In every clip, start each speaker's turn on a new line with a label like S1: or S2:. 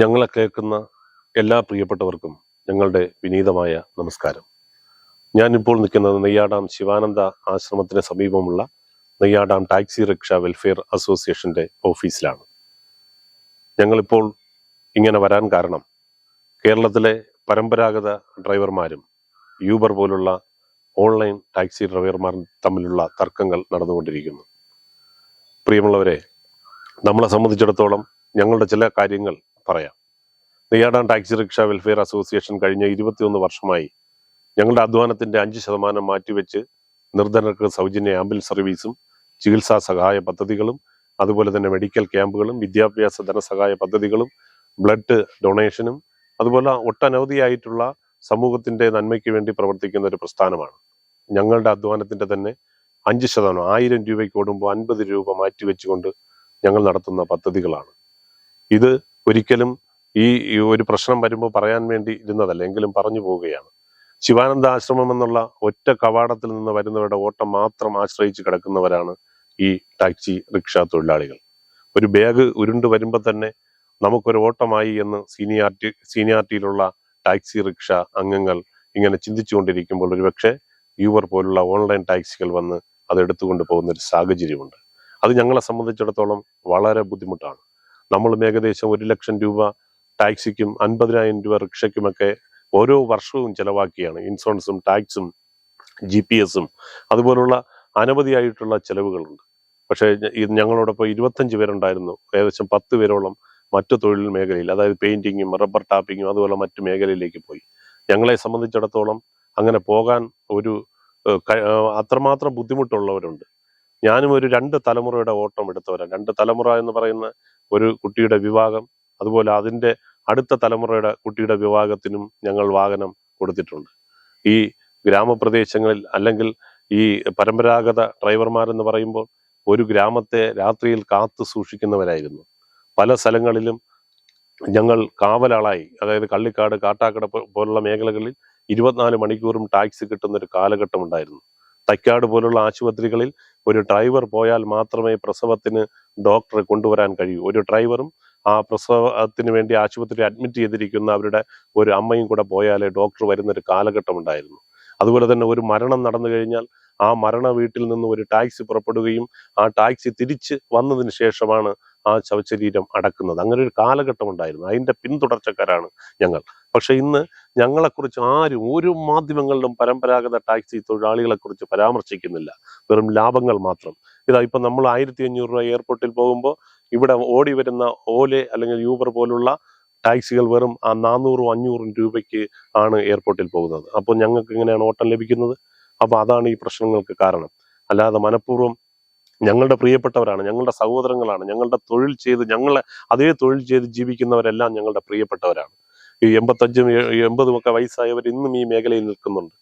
S1: ഞങ്ങളെ കേൾക്കുന്ന എല്ലാ പ്രിയപ്പെട്ടവർക്കും ഞങ്ങളുടെ വിനീതമായ നമസ്കാരം. ഞാനിപ്പോൾ നിൽക്കുന്നത് നെയ്യാടാം ശിവാനന്ദ ആശ്രമത്തിന് സമീപമുള്ള നെയ്യാടാം ടാക്സി റിക്ഷ വെൽഫെയർ അസോസിയേഷന്റെ ഓഫീസിലാണ്. ഞങ്ങളിപ്പോൾ ഇങ്ങനെ വരാൻ കാരണം കേരളത്തിലെ പരമ്പരാഗത ഡ്രൈവർമാരും യൂബർ പോലുള്ള ഓൺലൈൻ ടാക്സി ഡ്രൈവർമാരും തമ്മിലുള്ള തർക്കങ്ങൾ നടന്നുകൊണ്ടിരിക്കുന്നു. പ്രിയമുള്ളവരെ നമ്മളെ സംബന്ധിച്ചിടത്തോളം ഞങ്ങളുടെ ചില കാര്യങ്ങൾ പറയാം. നെയ്യാടാൻ ടാക്സി റിക്ഷ വെൽഫെയർ അസോസിയേഷൻ കഴിഞ്ഞ ഇരുപത്തിയൊന്ന് വർഷമായി ഞങ്ങളുടെ അധ്വാനത്തിന്റെ അഞ്ച് ശതമാനം മാറ്റിവെച്ച് നിർധനർക്ക് സൗജന്യ ആംബുലൻസ് സർവീസും ചികിത്സാ സഹായ പദ്ധതികളും അതുപോലെ തന്നെ മെഡിക്കൽ ക്യാമ്പുകളും വിദ്യാഭ്യാസ ധനസഹായ പദ്ധതികളും ബ്ലഡ് ഡൊണേഷനും അതുപോലെ ഒട്ടനവധിയായിട്ടുള്ള സമൂഹത്തിന്റെ നന്മയ്ക്ക് വേണ്ടി പ്രവർത്തിക്കുന്ന ഒരു പ്രസ്ഥാനമാണ്. ഞങ്ങളുടെ അധ്വാനത്തിന്റെ തന്നെ അഞ്ച് ശതമാനം ആയിരം രൂപയ്ക്ക് ഓടുമ്പോൾ അൻപത് രൂപ മാറ്റിവെച്ചുകൊണ്ട് ഞങ്ങൾ നടത്തുന്ന പദ്ധതികളാണ്. ഇത് ഒരിക്കലും ഈ ഒരു പ്രശ്നം വരുമ്പോൾ പറയാൻ വേണ്ടി ഇരുന്നതല്ല എങ്കിലും പറഞ്ഞു പോവുകയാണ്. ശിവാനന്ദ ആശ്രമം എന്നുള്ള ഒറ്റ കവാടത്തിൽ നിന്ന് വരുന്നവരുടെ ഓട്ടം മാത്രം ആശ്രയിച്ച് കിടക്കുന്നവരാണ് ഈ ടാക്സി റിക്ഷ തൊഴിലാളികൾ. ഒരു ബാഗ് ഉരുണ്ട് വരുമ്പോൾ തന്നെ നമുക്കൊരു ഓട്ടമായി എന്ന് സീനിയാരിറ്റി സീനിയാരിറ്റിയിലുള്ള ടാക്സി റിക്ഷ അംഗങ്ങൾ ഇങ്ങനെ ചിന്തിച്ചുകൊണ്ടിരിക്കുമ്പോൾ ഒരുപക്ഷെ യൂബർ പോലുള്ള ഓൺലൈൻ ടാക്സികൾ വന്ന് അത് എടുത്തുകൊണ്ട് പോകുന്ന ഒരു സാഹചര്യമുണ്ട്. അത് ഞങ്ങളെ സംബന്ധിച്ചിടത്തോളം വളരെ ബുദ്ധിമുട്ടാണ്. നമ്മളും ഏകദേശം ഒരു ലക്ഷം രൂപ ടാക്സിക്കും അൻപതിനായിരം രൂപ റിക്ഷയ്ക്കുമൊക്കെ ഓരോ വർഷവും ചെലവാക്കിയാണ്. ഇൻഷുറൻസും ടാക്സും ജി പി എസും. അതുപോലുള്ള അനവധിയായിട്ടുള്ള ചെലവുകളുണ്ട്. പക്ഷേ ഞങ്ങളോടൊപ്പം ഇരുപത്തഞ്ച് പേരുണ്ടായിരുന്നു. ഏകദേശം പത്ത് പേരോളം മറ്റു തൊഴിൽ മേഖലയിൽ അതായത് പെയിന്റിങ്ങും റബ്ബർ ടാപ്പിങ്ങും അതുപോലെ മറ്റു മേഖലയിലേക്ക് പോയി. ഞങ്ങളെ സംബന്ധിച്ചിടത്തോളം അങ്ങനെ പോകാൻ ഒരു അത്രമാത്രം ബുദ്ധിമുട്ടുള്ളവരുണ്ട്. ഞാനും ഒരു രണ്ട് തലമുറയുടെ ഓട്ടം എടുത്തവരാണ് രണ്ട് തലമുറ എന്ന് പറയുന്ന ഒരു കുട്ടിയുടെ വിവാഹം അതുപോലെ അതിന്റെ അടുത്ത തലമുറയുടെ കുട്ടിയുടെ വിവാഹത്തിനും ഞങ്ങൾ വാഹനം കൊടുത്തിട്ടുണ്ട്. ഈ ഗ്രാമപ്രദേശങ്ങളിൽ അല്ലെങ്കിൽ ഈ പരമ്പരാഗത ഡ്രൈവർമാരെന്ന് പറയുമ്പോൾ ഒരു ഗ്രാമത്തെ രാത്രിയിൽ കാത്തു സൂക്ഷിക്കുന്നവരായിരുന്നു. പല സ്ഥലങ്ങളിലും ഞങ്ങൾ കാവലാളായി അതായത് കള്ളിക്കാട് കാട്ടാക്കട പോലുള്ള മേഖലകളിൽ ഇരുപത്തിനാല് മണിക്കൂറും ടാക്സി കിട്ടുന്ന ഒരു കാലഘട്ടം ഉണ്ടായിരുന്നു തൈക്കാട് പോലുള്ള ആശുപത്രികളിൽ ഒരു ഡ്രൈവർ പോയാൽ മാത്രമേ പ്രസവത്തിന് ഡോക്ടറെ കൊണ്ടുവരാൻ കഴിയൂ. ഒരു ഡ്രൈവറും ആ പ്രസവത്തിന് വേണ്ടി ആശുപത്രി അഡ്മിറ്റ് ചെയ്തിരിക്കുന്ന അവരുടെ ഒരു അമ്മയും കൂടെ പോയാലേ ഡോക്ടർ വരുന്ന ഒരു കാലഘട്ടം ഉണ്ടായിരുന്നു. അതുപോലെ തന്നെ ഒരു മരണം നടന്നു കഴിഞ്ഞാൽ ആ മരണ വീട്ടിൽ നിന്ന് ഒരു ടാക്സി പുറപ്പെടുകയും ആ ടാക്സി തിരിച്ച് വന്നതിന് ശേഷമാണ് ആ ശവശരീരം അടക്കുന്നത്. അങ്ങനെ ഒരു കാലഘട്ടം ഉണ്ടായിരുന്നു. അതിന്റെ പിന്തുടർച്ചക്കാരാണ് ഞങ്ങൾ. പക്ഷെ ഇന്ന് ഞങ്ങളെക്കുറിച്ച് ആരും ഒരു മാധ്യമങ്ങളിലും പരമ്പരാഗത ടാക്സി തൊഴിലാളികളെ കുറിച്ച് പരാമർശിക്കുന്നില്ല. വെറും ലാഭങ്ങൾ മാത്രം. ഇതാ ഇപ്പൊ നമ്മൾ ആയിരത്തി അഞ്ഞൂറ് രൂപ എയർപോർട്ടിൽ പോകുമ്പോൾ ഇവിടെ ഓടി വരുന്ന ഓലെ അല്ലെങ്കിൽ യൂബർ പോലുള്ള ടാക്സികൾ വെറും ആ നാനൂറും അഞ്ഞൂറും രൂപയ്ക്ക് ആണ് എയർപോർട്ടിൽ പോകുന്നത്. അപ്പോൾ ഞങ്ങൾക്ക് ഇങ്ങനെയാണ് ഓട്ടം ലഭിക്കുന്നത്? അപ്പോൾ അതാണ് ഈ പ്രശ്നങ്ങൾക്ക് കാരണം. അല്ലാതെ മനഃപൂർവം ഞങ്ങളുടെ പ്രിയപ്പെട്ടവരാണ് ഞങ്ങളുടെ സഹോദരങ്ങളാണ് ഞങ്ങളുടെ തൊഴിൽ ചെയ്ത് ഞങ്ങളെ അതേ തൊഴിൽ ചെയ്ത് ജീവിക്കുന്നവരെല്ലാം ഞങ്ങളുടെ പ്രിയപ്പെട്ടവരാണ്. ഈ എൺപത്തഞ്ചും എൺപതും ഒക്കെ വയസ്സായവർ ഇന്നും ഈ മേഖലയിൽ നിൽക്കുന്നുണ്ട്.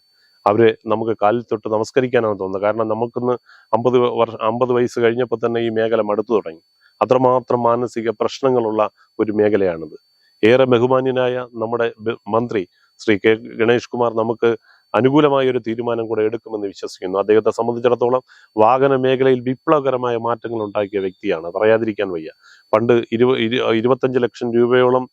S1: അവരെ നമുക്ക് കാലിൽ തൊട്ട് നമസ്കരിക്കാനാണ് തോന്നുന്നത്. കാരണം നമുക്കിന്ന് അമ്പത് വർഷം അമ്പത് വയസ്സ് കഴിഞ്ഞപ്പോൾ തന്നെ ഈ മേഖല മടുത്തു തുടങ്ങി. അത്രമാത്രം മാനസിക പ്രശ്നങ്ങളുള്ള ഒരു മേഖലയാണിത്. ഏറെ ബഹുമാന്യനായ നമ്മുടെ മന്ത്രി ശ്രീ കെ ഗണേഷ് കുമാർ നമുക്ക് അനുകൂലമായ ഒരു തീരുമാനം കൂടെ എടുക്കുമെന്ന് വിശ്വസിക്കുന്നു. അദ്ദേഹത്തെ സംബന്ധിച്ചിടത്തോളം വാഹന മേഖലയിൽ വിപ്ലവകരമായ മാറ്റങ്ങൾ ഉണ്ടാക്കിയ വ്യക്തിയാണ്. പറയാതിരിക്കാൻ വയ്യ. പണ്ട് ഇരുപ ഇരു- ഇരുപത്തഞ്ച് ലക്ഷം രൂപയോളം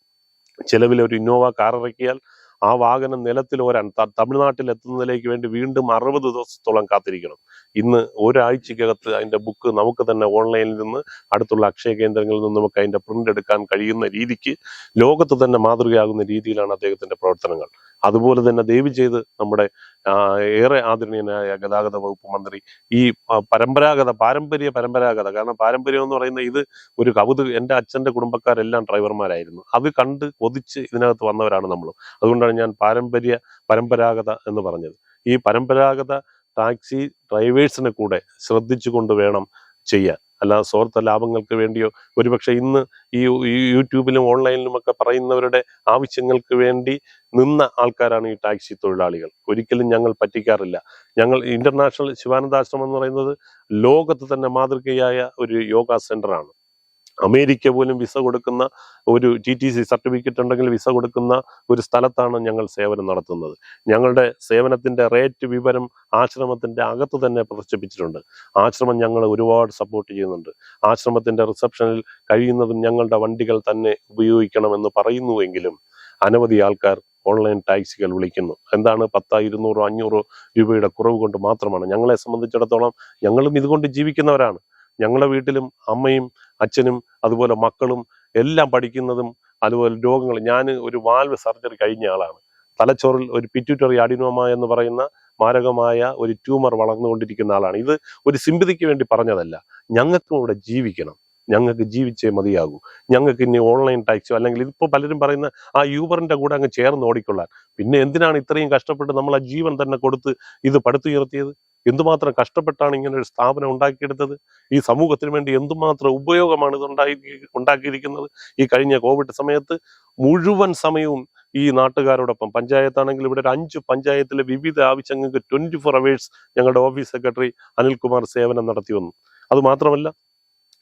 S1: ചെലവിൽ ഒരു ഇന്നോവ കാർ ഇറക്കിയാൽ ആ വാഹനം നിലത്തിൽ ഓരാൻ തമിഴ്നാട്ടിൽ എത്തുന്നതിലേക്ക് വേണ്ടി വീണ്ടും അറുപത് ദിവസത്തോളം കാത്തിരിക്കണം. ഇന്ന് ഒരാഴ്ചക്കകത്ത് അതിന്റെ ബുക്ക് നമുക്ക് തന്നെ ഓൺലൈനിൽ നിന്ന് അടുത്തുള്ള അക്ഷയ കേന്ദ്രങ്ങളിൽ നിന്ന് നമുക്ക് അതിന്റെ പ്രിന്റ് എടുക്കാൻ കഴിയുന്ന രീതിക്ക് ലോകത്ത് തന്നെ മാതൃകയാകുന്ന രീതിയിലാണ് അദ്ദേഹത്തിന്റെ പ്രവർത്തനങ്ങൾ. അതുപോലെ തന്നെ ദയവ് ചെയ്ത് നമ്മുടെ ഏറെ ആദരണീയനായ ഗതാഗത വകുപ്പ് മന്ത്രി ഈ പരമ്പരാഗത പാരമ്പര്യ പരമ്പരാഗത കാരണം പാരമ്പര്യം എന്ന് പറയുന്ന ഇത് ഒരു കൗതുക എന്റെ അച്ഛന്റെ കുടുംബക്കാരെല്ലാം ഡ്രൈവർമാരായിരുന്നു. അത് കണ്ട് കൊതിച്ച് ഇതിനകത്ത് വന്നവരാണ് നമ്മൾ അതുകൊണ്ടാണ് ഞാൻ പാരമ്പര്യ പരമ്പരാഗത എന്ന് പറഞ്ഞത്. ഈ പരമ്പരാഗത ടാക്സി ഡ്രൈവേഴ്സിനെ കൂടെ ശ്രദ്ധിച്ചുകൊണ്ട് വേണം ചെയ്യാൻ. അല്ലാതെ സ്വാർത്ഥ ലാഭങ്ങൾക്ക് വേണ്ടിയോ ഒരുപക്ഷെ ഇന്ന് ഈ യൂട്യൂബിലും ഓൺലൈനിലും ഒക്കെ പറയുന്നവരുടെ ആവശ്യങ്ങൾക്ക് വേണ്ടി നിന്ന ആൾക്കാരാണ് ഈ ടാക്സി തൊഴിലാളികൾ. ഒരിക്കലും ഞങ്ങൾ പറ്റിക്കാറില്ല. ഞങ്ങൾ ഇന്റർനാഷണൽ ശിവാനന്ദാശ്രമം എന്ന് പറയുന്നത് ലോകത്ത് തന്നെ മാതൃകയായ ഒരു യോഗ സെന്ററാണ്. അമേരിക്ക പോലും വിസ കൊടുക്കുന്ന ഒരു ടി ടി സി സർട്ടിഫിക്കറ്റ് ഉണ്ടെങ്കിൽ വിസ കൊടുക്കുന്ന ഒരു സ്ഥലത്താണ് ഞങ്ങൾ സേവനം നടത്തുന്നത്. ഞങ്ങളുടെ സേവനത്തിന്റെ റേറ്റ് വിവരം ആശ്രമത്തിന്റെ അകത്ത് തന്നെ പ്രദർശിപ്പിച്ചിട്ടുണ്ട്. ആശ്രമം ഞങ്ങൾ ഒരുപാട് സപ്പോർട്ട് ചെയ്യുന്നുണ്ട്. ആശ്രമത്തിന്റെ റിസപ്ഷനിൽ കഴിയുന്നതും ഞങ്ങളുടെ വണ്ടികൾ തന്നെ ഉപയോഗിക്കണമെന്ന് പറയുന്നുവെങ്കിലും അനവധി ആൾക്കാർ ഓൺലൈൻ ടാക്സികൾ വിളിക്കുന്നു. എന്താണ് പത്തോ ഇരുന്നൂറോ അഞ്ഞൂറോ രൂപയുടെ കുറവ് കൊണ്ട് മാത്രമാണ്. ഞങ്ങളെ സംബന്ധിച്ചിടത്തോളം ഞങ്ങളും ഇതുകൊണ്ട് ജീവിക്കുന്നവരാണ്. ഞങ്ങളുടെ വീട്ടിലും അമ്മയും അച്ഛനും അതുപോലെ മക്കളും എല്ലാം പഠിക്കുന്നതും അതുപോലെ രോഗങ്ങൾ. ഞാൻ ഒരു വാൽവ് സർജറി കഴിഞ്ഞ ആളാണ്. തലച്ചോറിൽ ഒരു പിറ്റ്യൂട്ടറി അഡിനോമ എന്ന് പറയുന്ന മാരകമായ ഒരു ട്യൂമർ വളർന്നുകൊണ്ടിരിക്കുന്ന ആളാണ്. ഇത് ഒരു സിമ്പതിക്ക് വേണ്ടി പറഞ്ഞതല്ല. ഞങ്ങൾക്കും ഇവിടെ ജീവിക്കണം. ഞങ്ങൾക്ക് ജീവിച്ചേ മതിയാകൂ. ഞങ്ങൾക്ക് ഇനി ഓൺലൈൻ ടാക്സോ അല്ലെങ്കിൽ ഇതിപ്പോൾ പലരും പറയുന്ന ആ യൂബറിന്റെ കൂടെ അങ്ങ് ചേർന്ന് ഓടിക്കൊള്ളാൻ. പിന്നെ എന്തിനാണ് ഇത്രയും കഷ്ടപ്പെട്ട് നമ്മൾ ആ ജീവൻ തന്നെ കൊടുത്ത് ഇത് പടുത്തുയർത്തിയത്? എന്തുമാത്രം കഷ്ടപ്പെട്ടാണ് ഇങ്ങനെ ഒരു സ്ഥാപനം ഉണ്ടാക്കിയെടുത്തത്? ഈ സമൂഹത്തിന് വേണ്ടി എന്തുമാത്രം ഉപയോഗമാണ് ഇത് ഉണ്ടായി ഉണ്ടാക്കിയിരിക്കുന്നത്? ഈ കഴിഞ്ഞ കോവിഡ് സമയത്ത് മുഴുവൻ സമയവും ഈ നാട്ടുകാരോടൊപ്പം പഞ്ചായത്താണെങ്കിൽ ഇവിടെ ഒരു അഞ്ച് പഞ്ചായത്തിലെ വിവിധ ആവശ്യങ്ങൾക്ക് ട്വന്റി ഫോർ അവേഴ്സ് ഞങ്ങളുടെ ഓഫീസ് സെക്രട്ടറി അനിൽകുമാർ സേവനം നടത്തി വന്നു. അത് മാത്രമല്ല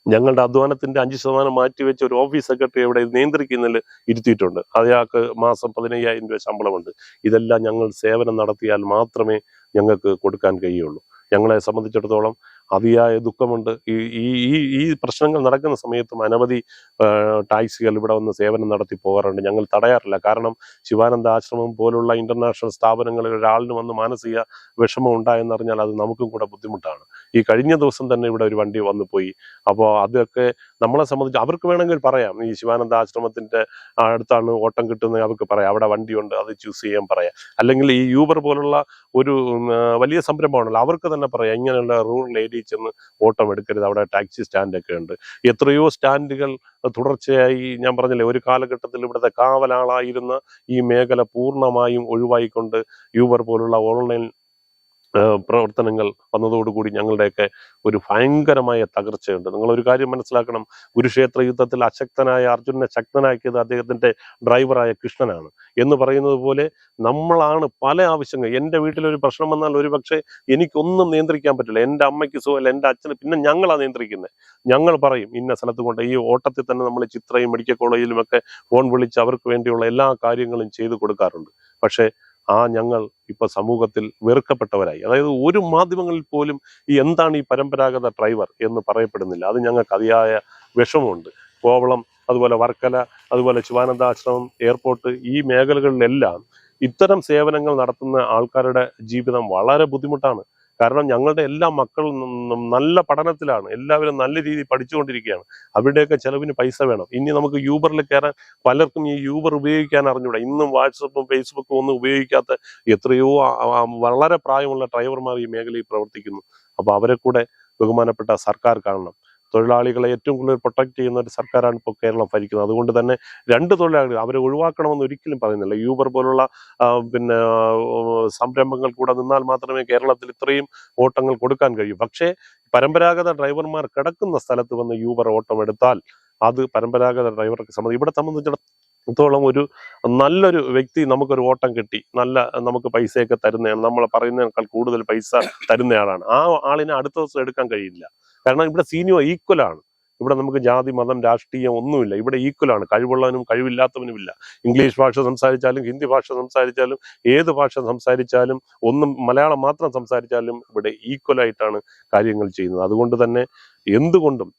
S1: ഞങ്ങളുടെ അധ്വാനത്തിന്റെ അഞ്ച് ശതമാനം മാറ്റിവെച്ച് ഒരു ഓഫീസ് സെക്രട്ടറി ഇവിടെ നിയന്ത്രിക്കുന്നതിൽ ഇരുത്തിയിട്ടുണ്ട്. അയാൾക്ക് മാസം പതിനയ്യായിരം രൂപ ശമ്പളമുണ്ട്. ഇതെല്ലാം ഞങ്ങൾ സേവനം നടത്തിയാൽ മാത്രമേ ഞങ്ങൾക്ക് കൊടുക്കാൻ കഴിയുള്ളൂ. ഞങ്ങളെ സംബന്ധിച്ചിടത്തോളം അതിയായ ദുഃഖമുണ്ട്. ഈ ഈ ഈ പ്രശ്നങ്ങൾ നടക്കുന്ന സമയത്തും അനവധി ടാക്സികൾ ഇവിടെ വന്ന് സേവനം നടത്തി പോകാറുണ്ട്. ഞങ്ങൾ തടയാറില്ല. കാരണം ശിവാനന്ദ ആശ്രമം പോലുള്ള ഇന്റർനാഷണൽ സ്ഥാപനങ്ങളിൽ ഒരാളിന് വന്ന് മാനസിക വിഷമം ഉണ്ടായെന്നറിഞ്ഞാൽ അത് നമുക്കും കൂടെ ബുദ്ധിമുട്ടാണ്. ഈ കഴിഞ്ഞ ദിവസം തന്നെ ഇവിടെ ഒരു വണ്ടി വന്നു പോയി. അപ്പോൾ അതൊക്കെ നമ്മളെ സംബന്ധിച്ച് അവർക്ക് വേണമെങ്കിൽ പറയാം. ഈ ശിവാനന്ദ ആശ്രമത്തിന്റെ അടുത്താണ് ഓട്ടം കിട്ടുന്നത് അവർക്ക് പറയാം. അവിടെ വണ്ടിയുണ്ട് അത് ചൂസ് ചെയ്യാൻ പറയാം. അല്ലെങ്കിൽ ഈ യൂബർ പോലുള്ള ഒരു വലിയ സംരംഭമാണല്ലോ അവർക്ക് തന്നെ പറയാം. ഇങ്ങനെയുള്ള റൂറൽ ഏരിയയിൽ ചെന്ന് ഓട്ടം എടുക്കരുത്. അവിടെ ടാക്സി സ്റ്റാൻഡൊക്കെ ഉണ്ട്. എത്രയോ സ്റ്റാൻഡുകൾ തുടർച്ചയായി ഞാൻ പറഞ്ഞില്ലേ ഒരു കാലഘട്ടത്തിൽ ഇവിടുത്തെ കാവലാളായിരുന്ന ഈ മേഖല പൂർണമായും ഒഴിവായിക്കൊണ്ട് യൂബർ പോലുള്ള ഓൺലൈൻ പ്രവർത്തനങ്ങൾ വന്നതോടുകൂടി ഞങ്ങളുടെയൊക്കെ ഒരു ഭയങ്കരമായ തകർച്ചയുണ്ട്. നിങ്ങൾ ഒരു കാര്യം മനസ്സിലാക്കണം. കുരുക്ഷേത്ര യുദ്ധത്തിൽ അശക്തനായ അർജുനനെ ശക്തനാക്കിയത് അദ്ദേഹത്തിന്റെ ഡ്രൈവറായ കൃഷ്ണനാണ്. എന്ന് പറയുന്നത് പോലെ നമ്മളാണ് പല ആവശ്യങ്ങൾ. എന്റെ വീട്ടിലൊരു പ്രശ്നം വന്നാൽ ഒരു പക്ഷേ എനിക്കൊന്നും നിയന്ത്രിക്കാൻ പറ്റില്ല. എന്റെ അമ്മയ്ക്ക് സുഖമല്ല എന്റെ അച്ഛന് പിന്നെ ഞങ്ങളാണ് നിയന്ത്രിക്കുന്നത്. ഞങ്ങൾ പറയും ഇന്ന സ്ഥലത്ത് കൊണ്ട് ഈ ഓട്ടത്തിൽ തന്നെ നമ്മൾ ചിത്രയും മെഡിക്കൽ കോളേജിലും ഒക്കെ ഫോൺ വിളിച്ച് അവർക്ക് വേണ്ടിയുള്ള എല്ലാ കാര്യങ്ങളും ചെയ്തു കൊടുക്കാറുണ്ട്. പക്ഷേ ആ ഞങ്ങൾ ഇപ്പൊ സമൂഹത്തിൽ വെറുക്കപ്പെട്ടവരായി. അതായത് ഒരു മാധ്യമങ്ങളിൽ പോലും ഈ എന്താണ് ഈ പരമ്പരാഗത ഡ്രൈവർ എന്ന് പറയപ്പെടുന്നില്ല. അത് ഞങ്ങൾക്ക് അതിയായ വിഷമമുണ്ട്. കോവളം അതുപോലെ വർക്കല അതുപോലെ ശിവാനന്ദാശ്രമം എയർപോർട്ട് ഈ മേഖലകളിലെല്ലാം ഇത്തരം സേവനങ്ങൾ നടത്തുന്ന ആൾക്കാരുടെ ജീവിതം വളരെ ബുദ്ധിമുട്ടാണ്. കാരണം ഞങ്ങളുടെ എല്ലാ മക്കളും നല്ല പഠനത്തിലാണ്. എല്ലാവരും നല്ല രീതിയിൽ പഠിച്ചുകൊണ്ടിരിക്കുകയാണ്. അവരുടെയൊക്കെ ചിലവിന് പൈസ വേണം. ഇനി നമുക്ക് യൂബറിൽ കയറാൻ പലർക്കും ഈ യൂബർ ഉപയോഗിക്കാൻ അറിഞ്ഞൂടാ. ഇന്നും വാട്സപ്പും ഫേസ്ബുക്കും ഒന്നും ഉപയോഗിക്കാത്ത എത്രയോ വളരെ പ്രായമുള്ള ഡ്രൈവർമാർ ഈ മേഖലയിൽ പ്രവർത്തിക്കുന്നു. അപ്പോൾ അവരെ കൂടെ ബഹുമാനപ്പെട്ട സർക്കാർ കാണണം. തൊഴിലാളികളെ ഏറ്റവും കൂടുതൽ പ്രൊട്ടക്ട് ചെയ്യുന്ന ഒരു സർക്കാരാണ് ഇപ്പോൾ കേരളം ഭരിക്കുന്നത്. അതുകൊണ്ട് തന്നെ രണ്ട് തൊഴിലാളികൾ അവരെ ഒഴിവാക്കണമെന്ന് ഒരിക്കലും പറയുന്നില്ല. യൂബർ പോലുള്ള പിന്നെ സംരംഭങ്ങൾ കൂടെ നിന്നാൽ മാത്രമേ കേരളത്തിൽ ഇത്രയും ഓട്ടങ്ങൾ കൊടുക്കാൻ കഴിയൂ. പക്ഷേ പരമ്പരാഗത ഡ്രൈവർമാർ കിടക്കുന്ന സ്ഥലത്ത് വന്ന് യൂബർ ഓട്ടം എടുത്താൽ അത് പരമ്പരാഗത ഡ്രൈവർക്ക് സംബന്ധിച്ച് ഇവിടെ സംബന്ധിച്ചിടത്തോളം ഒരു നല്ലൊരു വ്യക്തി നമുക്കൊരു ഓട്ടം കിട്ടി. നല്ല നമുക്ക് പൈസയൊക്കെ തരുന്നതാണ് നമ്മൾ പറയുന്നതിനേക്കാൾ കൂടുതൽ പൈസ തരുന്നയാളാണ്. ആ ആളിനെ അടുത്ത ദിവസം എടുക്കാൻ കഴിയില്ല. കാരണം ഇവിടെ സീനിയർ ഈക്വൽ ആണ്. ഇവിടെ നമുക്ക് ജാതി മതം രാഷ്ട്രീയം ഒന്നുമില്ല. ഇവിടെ ഈക്വൽ ആണ്. കഴിവുള്ളവനും കഴിവില്ലാത്തവനുമില്ല. ഇംഗ്ലീഷ് ഭാഷ സംസാരിച്ചാലും ഹിന്ദി ഭാഷ സംസാരിച്ചാലും ഏത് ഭാഷ സംസാരിച്ചാലും ഒന്നും മലയാളം മാത്രം സംസാരിച്ചാലും ഇവിടെ ഈക്വൽ ആയിട്ടാണ് കാര്യങ്ങൾ ചെയ്യുന്നത്. അതുകൊണ്ട് തന്നെ എന്തുകൊണ്ടും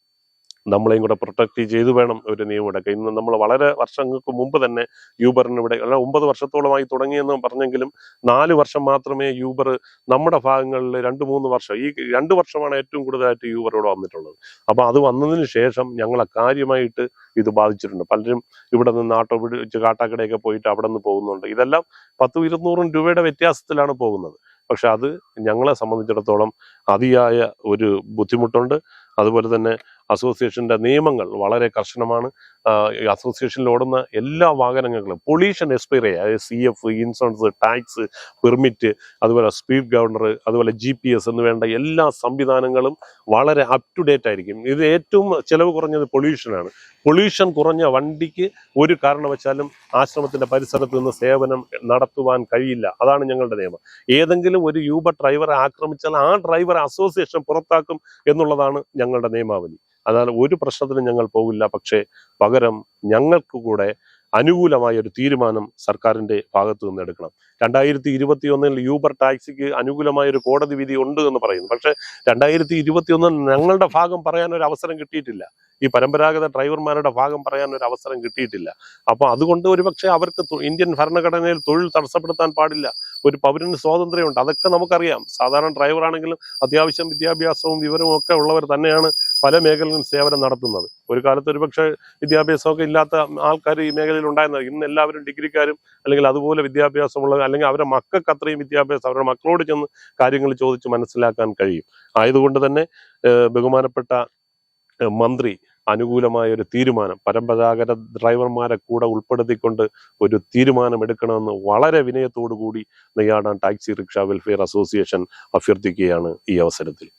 S1: നമ്മളെയും കൂടെ പ്രൊട്ടക്ട് ചെയ്ത് വേണം ഒരു നിയമം എടുക്കുക ഇന്ന് നമ്മൾ വളരെ വർഷങ്ങൾക്ക് മുമ്പ് തന്നെ യൂബറിന് ഇവിടെ അല്ല ഒമ്പത് വർഷത്തോളമായി തുടങ്ങിയെന്ന് പറഞ്ഞെങ്കിലും നാല് വർഷം മാത്രമേ യൂബർ നമ്മുടെ ഭാഗങ്ങളിൽ രണ്ട് മൂന്ന് വർഷം ഈ രണ്ട് വർഷമാണ് ഏറ്റവും കൂടുതലായിട്ട് യൂബർ ഇവിടെ വന്നിട്ടുള്ളത്. അപ്പൊ അത് വന്നതിന് ശേഷം ഞങ്ങളെ കാര്യമായിട്ട് ഇത് ബാധിച്ചിട്ടുണ്ട്. പലരും ഇവിടെ നിന്ന് ആട്ടോ പിടിച്ച് കാട്ടാക്കടയൊക്കെ പോയിട്ട് അവിടെ നിന്ന് പോകുന്നുണ്ട്. ഇതെല്ലാം പത്തും ഇരുന്നൂറും രൂപയുടെ വ്യത്യാസത്തിലാണ് പോകുന്നത്. പക്ഷെ അത് ഞങ്ങളെ സംബന്ധിച്ചിടത്തോളം അതിയായ ഒരു ബുദ്ധിമുട്ടുണ്ട്. അതുപോലെ തന്നെ അസോസിയേഷന്റെ നിയമങ്ങൾ വളരെ കർശനമാണ്. അസോസിയേഷനിൽ ഓടുന്ന എല്ലാ വാഹനങ്ങളും പൊല്യൂഷൻ എക്സ്പയർ ചെയ്യുക അതായത് C F insurance tax permit അതുപോലെ സ്പീഡ് ഗവർണർ അതുപോലെ ജി പി എസ് എന്ന് വേണ്ട എല്ലാ സംവിധാനങ്ങളും വളരെ അപ് ടു ഡേറ്റ് ആയിരിക്കും. ഇത് ഏറ്റവും ചെലവ് കുറഞ്ഞത് പൊല്യൂഷനാണ് പൊല്യൂഷൻ കുറഞ്ഞ വണ്ടിക്ക് ഒരു കാരണവശാലും ആശ്രമത്തിന്റെ പരിസരത്ത് നിന്ന് സേവനം നടത്തുവാൻ കഴിയില്ല. അതാണ് ഞങ്ങളുടെ നിയമം. ഏതെങ്കിലും ഒരു യൂബർ ഡ്രൈവറെ ആക്രമിച്ചാൽ ആ ഡ്രൈവറെ അസോസിയേഷൻ പുറത്താക്കും എന്നുള്ളതാണ് ഞങ്ങളുടെ നിയമാവലി. അതായത് ഒരു പ്രശ്നത്തിനും ഞങ്ങൾ പോകില്ല പക്ഷേ പകരം ഞങ്ങൾക്ക് കൂടെ അനുകൂലമായ ഒരു തീരുമാനം സർക്കാരിന്റെ ഭാഗത്തു നിന്ന് എടുക്കണം. രണ്ടായിരത്തി ഇരുപത്തി ഒന്നിൽ യൂബർ ടാക്സിക്ക് അനുകൂലമായ ഒരു കോടതി വിധി ഉണ്ട് എന്ന് പറയുന്നു. പക്ഷേ രണ്ടായിരത്തി ഇരുപത്തി ഒന്നിൽ ഞങ്ങളുടെ ഭാഗം പറയാൻ ഒരു അവസരം കിട്ടിയിട്ടില്ല. ഈ പരമ്പരാഗത ഡ്രൈവർമാരുടെ ഭാഗം പറയാൻ ഒരു അവസരം കിട്ടിയിട്ടില്ല. അപ്പൊ അതുകൊണ്ട് ഒരുപക്ഷെ അവർക്ക് ഇന്ത്യൻ ഭരണഘടനയിൽ തൊഴിൽ തടസ്സപ്പെടുത്താൻ പാടില്ല. ഒരു പൗരന് സ്വാതന്ത്ര്യമുണ്ട്. അതൊക്കെ നമുക്കറിയാം. സാധാരണ ഡ്രൈവർ ആണെങ്കിലും അത്യാവശ്യം വിദ്യാഭ്യാസവും വിവരവും ഒക്കെ ഉള്ളവർ തന്നെയാണ് പല മേഖലകളിലും സേവനം നടത്തുന്നത്. ഒരു കാലത്ത് ഒരുപക്ഷെ വിദ്യാഭ്യാസമൊക്കെ ഇല്ലാത്ത ആൾക്കാർ ഈ മേഖലയിൽ ഉണ്ടായിരുന്നത് ഇന്ന് എല്ലാവരും ഡിഗ്രിക്കാരും അല്ലെങ്കിൽ അതുപോലെ വിദ്യാഭ്യാസമുള്ള അല്ലെങ്കിൽ അവരുടെ മക്കൾക്ക് അത്രയും വിദ്യാഭ്യാസം അവരുടെ മക്കളോട് ചെന്ന് കാര്യങ്ങൾ ചോദിച്ച് മനസ്സിലാക്കാൻ കഴിയും. ആയതുകൊണ്ട് തന്നെ ബഹുമാനപ്പെട്ട മന്ത്രി അനുകൂലമായ ഒരു തീരുമാനം. പരമ്പരാഗത ഡ്രൈവർമാരെ കൂടെ ഉൾപ്പെടുത്തിക്കൊണ്ട് ഒരു തീരുമാനം എടുക്കണമെന്ന് വളരെ വിനയത്തോടു കൂടി നെയ്യാടാൻ ടാക്സി റിക്ഷ വെൽഫെയർ അസോസിയേഷൻ അഭ്യർത്ഥിക്കുകയാണ് ഈ അവസരത്തിൽ.